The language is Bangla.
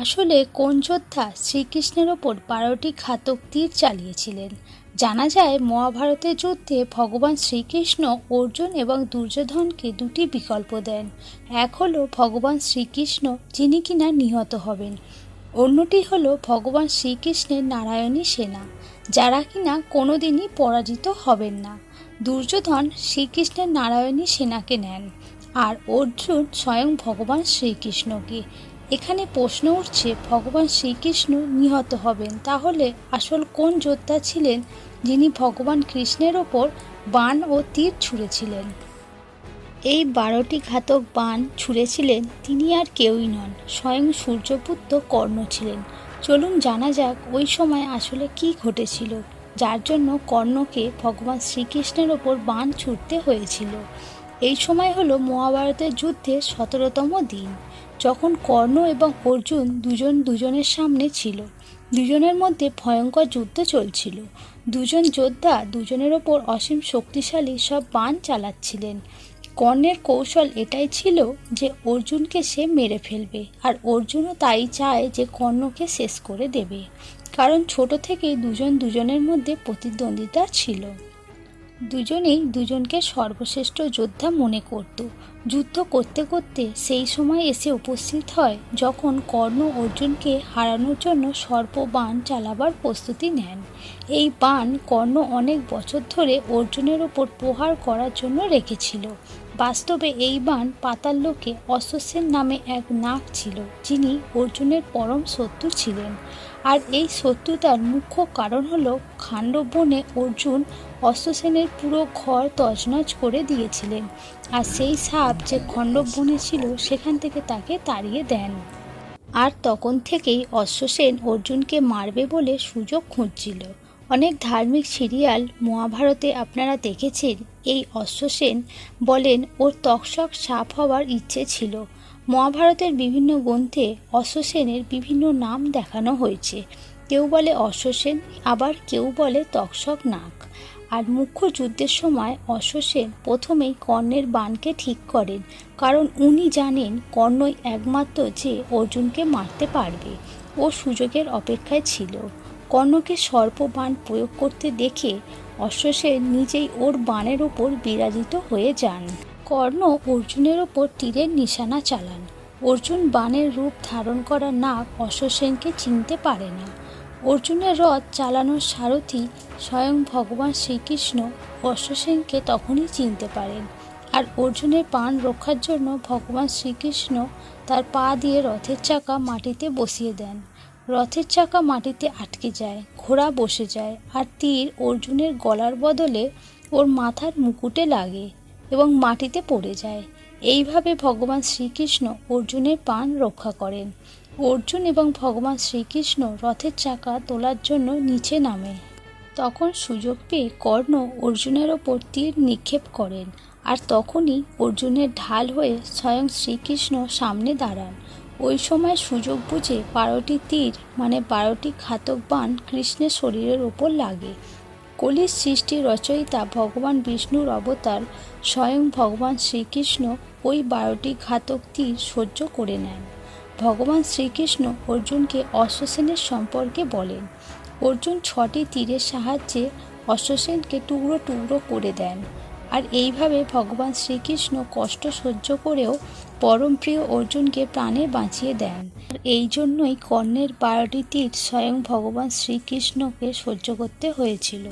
আসলে কোন যোদ্ধা শ্রীকৃষ্ণের ওপর বারোটি ঘাতক তীর চালিয়েছিলেন? জানা যায় মহাভারতের যুদ্ধে ভগবান শ্রীকৃষ্ণ অর্জুন এবং দুর্যোধনকে দুটি বিকল্প দেন। এক হলো ভগবান শ্রীকৃষ্ণ, যিনি কিনা নিহত হবেন। অন্যটি হলো ভগবান শ্রীকৃষ্ণের নারায়ণী সেনা, যারা কিনা কোনোদিনই পরাজিত হবেন না। দুর্যোধন শ্রীকৃষ্ণের নারায়ণী সেনাকে নেন, আর অর্জুন স্বয়ং ভগবান শ্রীকৃষ্ণকে। এখানে প্রশ্ন উঠছে, ভগবান শ্রীকৃষ্ণ নিহত হবেন। তাহলে আসল কোন যোদ্ধা ছিলেন যিনি ভগবান কৃষ্ণের ওপর বাণ ও তীর ছুঁড়েছিলেন? এই বারোটি ঘাতক বাণ ছুঁড়েছিলেন, তিনি আর কেউই নন, স্বয়ং সূর্যপুত্র কর্ণ ছিলেন। চলুন জানা যাক ওই সময় আসলে কি ঘটেছিল, যার জন্য কর্ণকে ভগবান শ্রীকৃষ্ণের ওপর বাণ ছুটতে হয়েছিল। এই সময় হলো মহাভারতের যুদ্ধের সতেরোতম দিন। যখন কর্ণ এবং অর্জুন দুজন দুজনের সামনে ছিল, দুজনের মধ্যে ভয়ঙ্কর যুদ্ধ চলছিল। দুজন যোদ্ধা দুজনের ওপর অসীম শক্তিশালী সব বান চালাচ্ছিলেন। কর্ণের কৌশল এটাই ছিল যে অর্জুনকে সে মেরে ফেলবে, আর অর্জুনও তাই চায় যে কর্ণকে শেষ করে দেবে। কারণ ছোট থেকেই দুজন দুজনের মধ্যে প্রতিদ্বন্দ্বিতা ছিল। দুজনেই দুজনকে সর্বশ্রেষ্ঠ যোদ্ধা মনে করত। যুদ্ধ করতে করতে সেই সময় এসে উপস্থিত হয় যখন কর্ণ অর্জুনকে হারানোর জন্য সর্প বাণ চালাবার প্রস্তুতি নেন। এই বাণ কর্ণ অনেক বছর ধরে অর্জুনের ওপর প্রহার করার জন্য রেখেছিল। বাস্তবে এই বাণ পাতাল লোকে অশ্বসেন নামে এক নাগ ছিল, যিনি অর্জুনের পরম শত্রু ছিলেন। আর এই শত্রুতার মুখ্য কারণ হলো খাণ্ডবনে অর্জুন অশ্বসেনের পুরো ঘর তছনছ করে দিয়েছিলেন, আর সেই সাপ যে খণ্ডবনে ছিল সেখান থেকে তাকে তাড়িয়ে দেন। আর তখন থেকেই অশ্বসেন অর্জুনকে মারবে বলে সুযোগ খুঁজছিল। অনেক ধার্মিক সিরিয়াল মহাভারতে আপনারা দেখেছেন। এই অশ্বসেন বলেন, ওর তকসক সাপ হওয়ার ইচ্ছে ছিল। মহাভারতের বিভিন্ন গ্রন্থে অশ্বসেনের বিভিন্ন নাম দেখানো হয়েছে। কেউ বলে অশ্বসেন, আবার কেউ বলে তকসক নাক। আর মুখ্য যুদ্ধের সময় অশ্বসেন প্রথমেই কর্ণের বানকে ঠিক করেন, কারণ উনি জানেন কর্ণই একমাত্র যে অর্জুনকে মারতে পারবে। ও সুযোগের অপেক্ষায় ছিল। কর্ণকে সর্প বাণ প্রয়োগ করতে দেখে অশ্বসেন নিজেই ওর বাণের ওপর বিরাজিত হয়ে যান। কর্ণ অর্জুনের ওপর তীরের নিশানা চালান। অর্জুন বাণের রূপ ধারণ করা নাগ অশ্বসেনকে চিনতে পারে না। অর্জুনের রথ চালানোর সারথি স্বয়ং ভগবান শ্রীকৃষ্ণ অশ্বসেনকে তখনই চিনতে পারেন। আর অর্জুনের পান রক্ষার জন্য ভগবান শ্রীকৃষ্ণ তার পা দিয়ে রথের চাকা মাটিতে বসিয়ে দেন। রথের চাকা মাটিতে আটকে যায়, ঘোড়া বসে যায়, আর তীর অর্জুনের গলার বদলে ওর মাথার মুকুটে লাগে এবং মাটিতে পড়ে যায়। এইভাবে ভগবান শ্রীকৃষ্ণ অর্জুনের প্রাণ রক্ষা করেন। অর্জুন এবং ভগবান শ্রীকৃষ্ণ রথের চাকা তোলার জন্য নিচে নামে। তখন সুযোগ পেয়ে কর্ণ অর্জুনের ওপর তীর নিক্ষেপ করেন, আর তখনই অর্জুনের ঢাল হয়ে স্বয়ং শ্রীকৃষ্ণ সামনে দাঁড়ান। ওই সময় সুযোগ বুঝে বারোটি তীর মানে বারোটি ঘাতক বাণ কৃষ্ণের শরীরের ওপর লাগে। কলির সৃষ্টি রচয়িতা ভগবান বিষ্ণুর অবতার, স্বয়ং ভগবান শ্রীকৃষ্ণ ওই বারোটি ঘাতক তীর সহ্য করে নেন। ভগবান শ্রীকৃষ্ণ অর্জুনকে অশ্বসেনের সম্পর্কে বলেন। অর্জুন ছটি তীরের সাহায্যে অশ্বসেনকে টুকরো টুকরো করে দেন। আর এইভাবে ভগবান শ্রীকৃষ্ণ কষ্ট সহ্য করেও পরমপ্রিয় অর্জুনকে প্রাণে বাঁচিয়ে দেন। এই জন্যই কর্ণের বারোটি তীর স্বয়ং ভগবান শ্রীকৃষ্ণকে সহ্য করতে হয়েছিল।